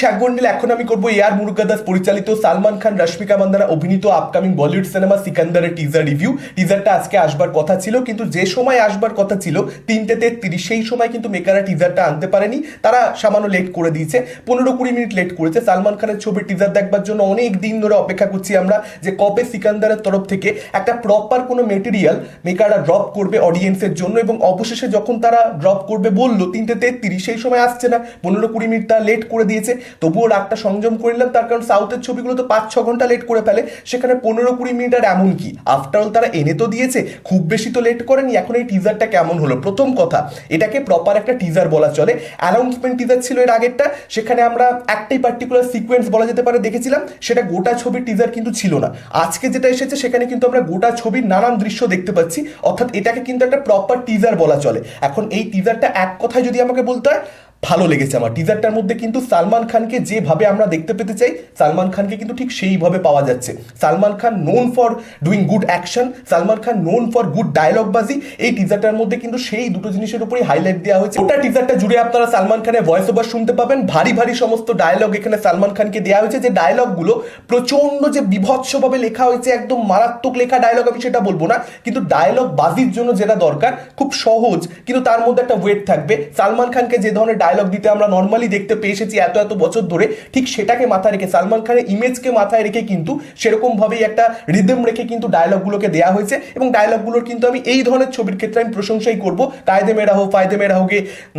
শাকগন্ডিল এখন আমি করব এয়ার মুরুগাদাস পরিচালিত, সালমান খান, রশ্মিকা মান্দানা অভিনীত আপকামিং বলিউড সিনেমা সিকান্দারের টিজার রিভিউ টিজারটা আজকে আসবার কথা ছিল, কিন্তু যে সময় আসবার কথা ছিল, তিনটে তেত্রিশ, সেই সময় কিন্তু মেকাররা টিজারটা আনতে পারেনি। তারা সামান্য লেট করে দিয়েছে, পনেরো কুড়ি মিনিট লেট করেছে। সালমান খানের ছবির টিজার দেখবার জন্য অনেক দিন ধরে অপেক্ষা করছি আমরা যে কবে সিকান্দারের তরফ থেকে একটা প্রপার কোনো মেটেরিয়াল মেকাররা ড্রপ করবে অডিয়েন্সের জন্য এবং অবশেষে যখন তারা ড্রপ করবে বলল, তিনটে তেত্রিশ, সেই সময় আসছে না। পনেরো কুড়ি মিনিট তারা লেট করে দিয়েছে। তবুও রাগটা সংযম করলাম তার কারণ সাউথের ছবিগুলো তো পাঁচ ছ ঘণ্টা লেট করে ফেলে। সেখানে পনেরো কুড়ি মিনিট আর এমন কি? আফটার অল তারা এনে তো দিয়েছে, খুব বেশি তো লেট করেনি। এখন এই টিজারটা কেমন হলো? প্রথম কথা, এটাকে প্রপার একটা টিজার বলা চলে। অ্যানাউন্সমেন্ট টিজার ছিল এর আগেরটা, সেখানে আমরা একটাই পার্টিকুলার সিকোয়েন্স বলা যেতে পারে দেখেছিলাম, সেটা গোটা ছবির টিজার কিন্তু ছিল না। আজকে যেটা এসেছে, সেখানে কিন্তু আমরা গোটা ছবির নানান দৃশ্য দেখতে পাচ্ছি। অর্থাৎ এটাকে কিন্তু একটা প্রপার টিজার বলা চলে। এখন এই টিজারটা এক কথায় যদি আমাকে বলতে হয় ভালো লেগেছে আমার। টিজারটার মধ্যে কিন্তু সালমান খানকে যেভাবে আমরা দেখতে পেতে চাই, সালমান খানকে কিন্তু ঠিক সেইভাবে পাওয়া যাচ্ছে। Salman Khan known for doing good action Salman Khan known for good dialogue বাজি এই টিজারটার মধ্যে কিন্তু সেই দুটো জিনিসের উপরই হাইলাইট দেওয়া হয়েছে। ওটা টিজারটা জুড়ে আপনারা সালমান খানের ভয়েস ওভার শুনতে পাবেন। ভারী ভারী সমস্ত ডায়লগ এখানে সালমান খানকে দেওয়া হয়েছে। যে ডায়লগগুলো প্রচণ্ড যে বিভৎসভাবে লেখা হয়েছে, একদম মারাত্মক লেখা ডায়লগ আমি সেটা বলব না, কিন্তু ডায়লগ বাজির জন্য যেটা দরকার, খুব সহজ, কিন্তু তার মধ্যে একটা ওয়েট থাকবে। সালমান খানকে যে ধরনের ডায়লগ দিতে আমরা নর্মালি দেখতে পেয়ে এসেছি এত এত বছর ধরে। ঠিক সেটাকে মাথায় রেখে, সালমান খানের ইমেজকে মাথায় রেখে কিন্তু সেরকম ভাবেই একটা রিদম রেখে কিন্তু ডায়লগগুলোকে দেওয়া হয়েছে। এবং ডায়লগগুলোর কিন্তু আমি এই ধরনের ছবির ক্ষেত্রে আমি প্রশংসাই করব। কায়দে মেরা হোক, ফায়দে মেরা হোক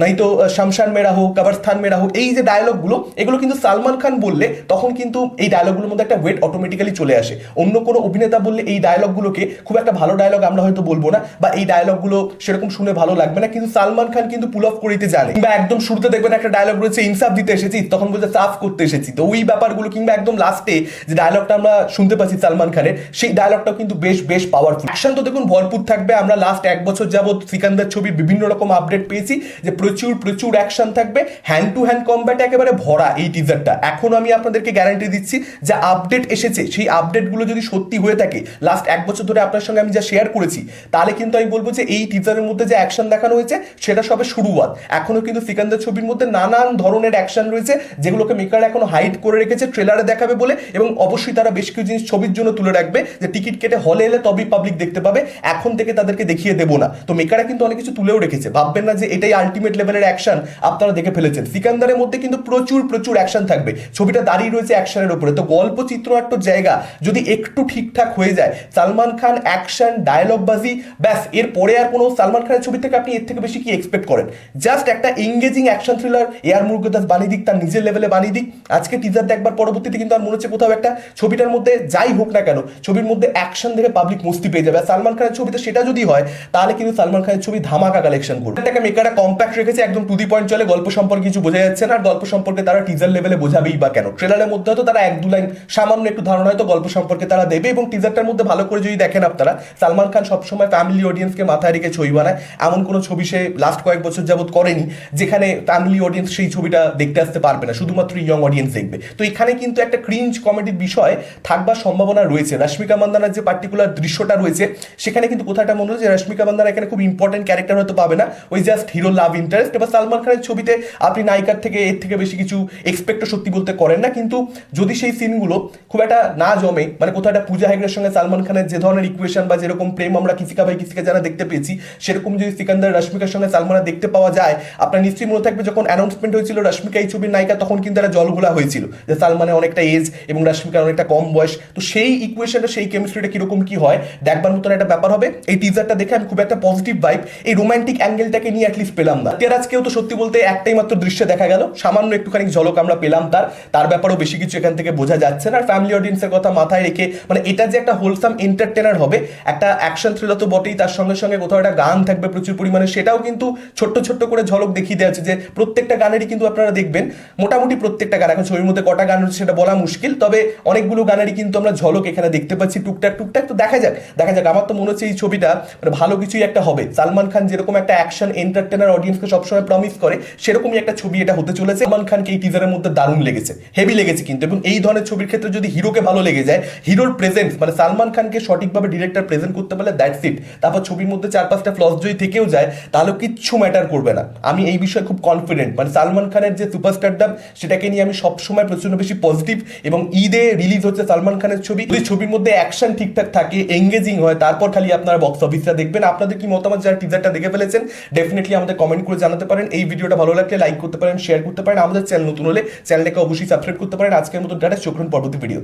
নাই তো শামশান মেরা হোক, কাবারস্থান মেরা হোক, এই যে ডায়লগগুলো এগুলো কিন্তু সালমান খান বললে তখন কিন্তু এই ডায়লগগুলোর মধ্যে একটা ওয়েট অটোমেটিক্যালি চলে আসে। অন্য কোনো অভিনেতা বললে এই ডায়লগগুলোকে খুব একটা ভালো ডায়লগ আমরা হয়তো বলব না, বা এই ডায়লগগুলো সেরকম শুনে ভালো লাগবে না। কিন্তু সালমান খান কিন্তু পুল অফ করিতে জানে। কিংবা একদম শুরুতে দেখবেন একটা ডায়লগ রয়েছে, ইনসাফ দিতে এসেছি, তখন বলছে সাফ করতে এসেছি। তো ওই ব্যাপারগুলো কিংবা একদম লাস্টে যে ডায়লগটা আমরা শুনতে পাচ্ছি সালমান খানের, সেই ডায়লগটাও কিন্তু বেশ বেশ পাওয়ারফুল অ্যাকশন তো দেখুন ভরপুর থাকবে, আমরা লাস্ট এক বছর যাবত সিকান্দার ছবির বিভিন্ন রকম আপডেট পেয়েছি যে প্রচুর প্রচুর অ্যাকশন থাকবে হ্যান্ড টু হ্যান্ড কম্ব্যাট একেবারে ভরা এই টিজারটা এখন আমি আপনাদেরকে গ্যারান্টি দিচ্ছি, যে আপডেট এসেছে, সেই আপডেটগুলো যদি সত্যি হয়ে থাকে লাস্ট এক বছর ধরে আপনার সঙ্গে আমি যা শেয়ার করেছি, তাহলে কিন্তু আমি বলব যে এই টিজারের মধ্যে যে অ্যাকশন দেখানো হয়েছে, সেটা সবে শুরুয়াত। এখনও কিন্তু সিকান্দার ছবির মধ্যে নানান ধরনের অ্যাকশন রয়েছে, যেগুলোকে মেকার এখনও হাইড করে রেখেছে ট্রেলারে দেখাবে বলে, এবং অবশ্যই তারা বেশ কিছু জিনিস ছবির জন্য তুলে রাখবে, যে টিকিট কেটে হলে এলে তবেই পাবলিক দেখতে পাবে, এখন থেকে তাদেরকে দেখিয়ে দেবো না। তো মেকারা কিন্তু অনেক কিছু তুলেও রেখেছে, ভাববেন না যে এটাই আলটিমেট লেভেলের অ্যাকশন আপনারা দেখে ফেলেছেন। সিকান্দারের মধ্যে কিন্তু প্রচুর প্রচুর অ্যাকশন থাকবে, ছবিটা দাঁড়িয়ে রয়েছে অ্যাকশনের উপরে। তো গল্প চিত্রনাট্য জায়গা, যদি একটু ঠিকঠাক হয়ে যায়, সালমান খান অ্যাকশন ডায়লগ বাজি, ব্যাস, এরপরে আর কোনো সালমান খানের ছবি থেকে আপনি এর থেকে বেশি কি এক্সপেক্ট করেন? জাস্ট একটা engaging action thriller A R Murugadoss বানিয়ে দিক, তার নিজের লেভেলে বানিয়ে দিক। আজকে টিজার দেখবার পরবর্তীতে কিন্তু আর মনে হচ্ছে কোথাও একটা ছবিটার মধ্যে যাই হোক না কেন, ছবির মধ্যে অ্যাকশন দেখে পাবলিক মস্তি পেয়ে যাবে। আর সালমান খানের ছবিতে সেটা যদি হয়, তাহলে কিন্তু সালমান খানের ছবি ধামাকা কালেকশন করবে। এটাকে মেকাররা কম্প্যাক্ট রেখেছে, একদম টু দি পয়েন্ট চলে, গল্প সম্পর্কে কিছু বোঝা যাচ্ছে না, আর গল্প সম্পর্কে তারা টিজার লেভেলে বোঝাবেই বা কেন। ট্রেলারের মধ্যে হয়তো তারা এক দু লাইন সামান্য একটু ধারণা হয়তো গল্প সম্পর্কে তারা দেবে, এবং টিজারটার মধ্যে ভালো করে যদি দেখেন আপনারা, সালমান খান সবসময় ফ্যামিলি অডিয়েন্সকে মাথায় রেখে ছবি বানায়। এমন কোনো ছবি সে লাস্ট কয়েক বছর যাবত করেনি, যেখানে ফ্যামিলি অডিয়েন্স সেই ছবিটা দেখতে আসতে পারবে না, শুধুমাত্র ইয়ং অডিয়েন্স দেখবে। তো এখানে কিন্তু একটা ক্রিঞ্জ কমেডির বিষয় থাকবার সম্ভাবনা রয়েছে। রশ্মিকা মান্দানার যে পার্টিকুলার দৃশ্যটা রয়েছে, সেখানে কিন্তু কোথাটা মনে হচ্ছে রশ্মিকা মান্দানা এখানে খুব ইম্পর্টেন্ট ক্যারেক্টার হয়তো পাবে না। ওই জাস্ট হিরো লাভ ইন্টারেস্ট এবার সালমান খানের ছবিতে আপনি নায়িকার থেকে এর থেকে বেশি কিছু এক্সপেক্টও সত্যি বলতে করেন না। কিন্তু যদি সেই সিনগুলো খুব একটা না জমে মানে কোথাও একটা পূজা হেগড়ের সঙ্গে সালমান খানের যে ধরনের ইকুয়েশন বা যেরকম প্রেম আমরা কিসিকা ভাই কিসিকা জানা দেখতে পেয়েছি, সেরকম যদি সিকান্দার রশ্মিকার সঙ্গে সালমানের দেখতে পাওয়া যায়, আপনার নিশ্চয়ই মনে থাকবে যখন অ্যানাউন্সমেন্ট হয়েছিল রশ্মিকা এই ছবির নায়িকা, তখন কিন্তু একটা জলগুলা হয়েছিল যে সালমানের অনেকটা এজ এবং রশ্মিকার অনেকটা কম বয়স। তো সেই ইকুয়েশনটা সেই কেমিস্ট্রিটা কীরকম কি হয়, দেখবার মতন একটা ব্যাপার হবে। এই টিজারটা দেখে আমি খুব একটা পজিটিভ ভাইব এই রোমান্টিক অ্যাঙ্গেলটাকে নিয়ে অ্যাটলিস্ট পেলাম না। তেরাজকেও তো সত্যি বলতে একটাই মাত্র দৃশ্য দেখা গেল। সামান্য একটুখানি ঝলক আমরা পেলাম তার। তার ব্যাপারেও বেশি কিছু এখান থেকে বোঝা যাচ্ছে না। ফ্যামিলি অডিয়েন্সের কথা মাথায় রেখে মানে এটা যে একটা হোলসাম এন্টারটেনার হবে, একটা অ্যাকশন থ্রিলার তো বটেই। তার সঙ্গে সঙ্গে কোথাও একটা গান থাকবে প্রচুর পরিমাণে। সেটাও কিন্তু ছোট্ট ছোট্ট করে ঝলক দেখিয়ে দেওয়া যে প্রত্যেকটা গানেরই কিন্তু আপনারা দেখবেন। মোটামুটি প্রত্যেকটা গান, এখন ছবির মধ্যে কটা গান রয়েছে সেটা বলা মুশকিল, তবে অনেকগুলো গানেরই কিন্তু আমরা ঝলক এখানে দেখতে পাচ্ছি, টুকটাক টুকটাক। তো দেখা যাক দেখা যাক, আমার তো মনে হচ্ছে এই ছবিটা মানে ভালো কিছুই একটা হবে। সালমান খান যেরকম একটা অ্যাকশন এন্টারটেনার অডিয়েন্সকে সবসময় প্রমিস করে, সেরকমই একটা ছবি এটা হতে চলেছে। সালমান খানকে এই টিজারের মধ্যে দারুণ লেগেছে হেভি লেগেছে কিন্তু। এবং এই ধরনের ছবির ক্ষেত্রে যদি হিরোকে ভালো লেগে যায়, হিরোর প্রেজেন্স মানে সালমান খানকে সঠিকভাবে ডিরেক্টর প্রেজেন্ট করতে পারলে দ্যাটস ইট তারপর ছবির মধ্যে চার পাঁচটা ফ্লস যদি থেকেও যায়, তাহলে কিচ্ছু ম্যাটার করবে না। আমি এই বিষয়ে খুব কনফিডেন্ট মানে সালমান খানের যে সুপারস্টারডাম সেটাকে নিয়ে আমি সবসময় প্রচণ্ড বেশি পজিটিভ এবং ঈদে রিলিজ হচ্ছে সালমান খানের ছবি। যদি ছবির মধ্যে অ্যাকশন ঠিকঠাক থাকে এঙ্গেজিং হয়, তারপর খালি আপনারা বক্স অফিসটা দেখবেন। আপনাদের কি মতামত যারা টিজারটা দেখে ফেলেছেন ডেফিনেটলি আমাদের কমেন্ট করে জানাতে পারেন। এই ভিডিওটা ভালো লাগলে লাইক করতে পারেন শেয়ার করতে পারেন। আমাদের চ্যানেল নতুন হলে চ্যানেলটাকে অবশ্যই সাবস্ক্রাইব করতে পারেন। আজকের মতো ডাটা চোখরুন পরবর্তী ভিডিও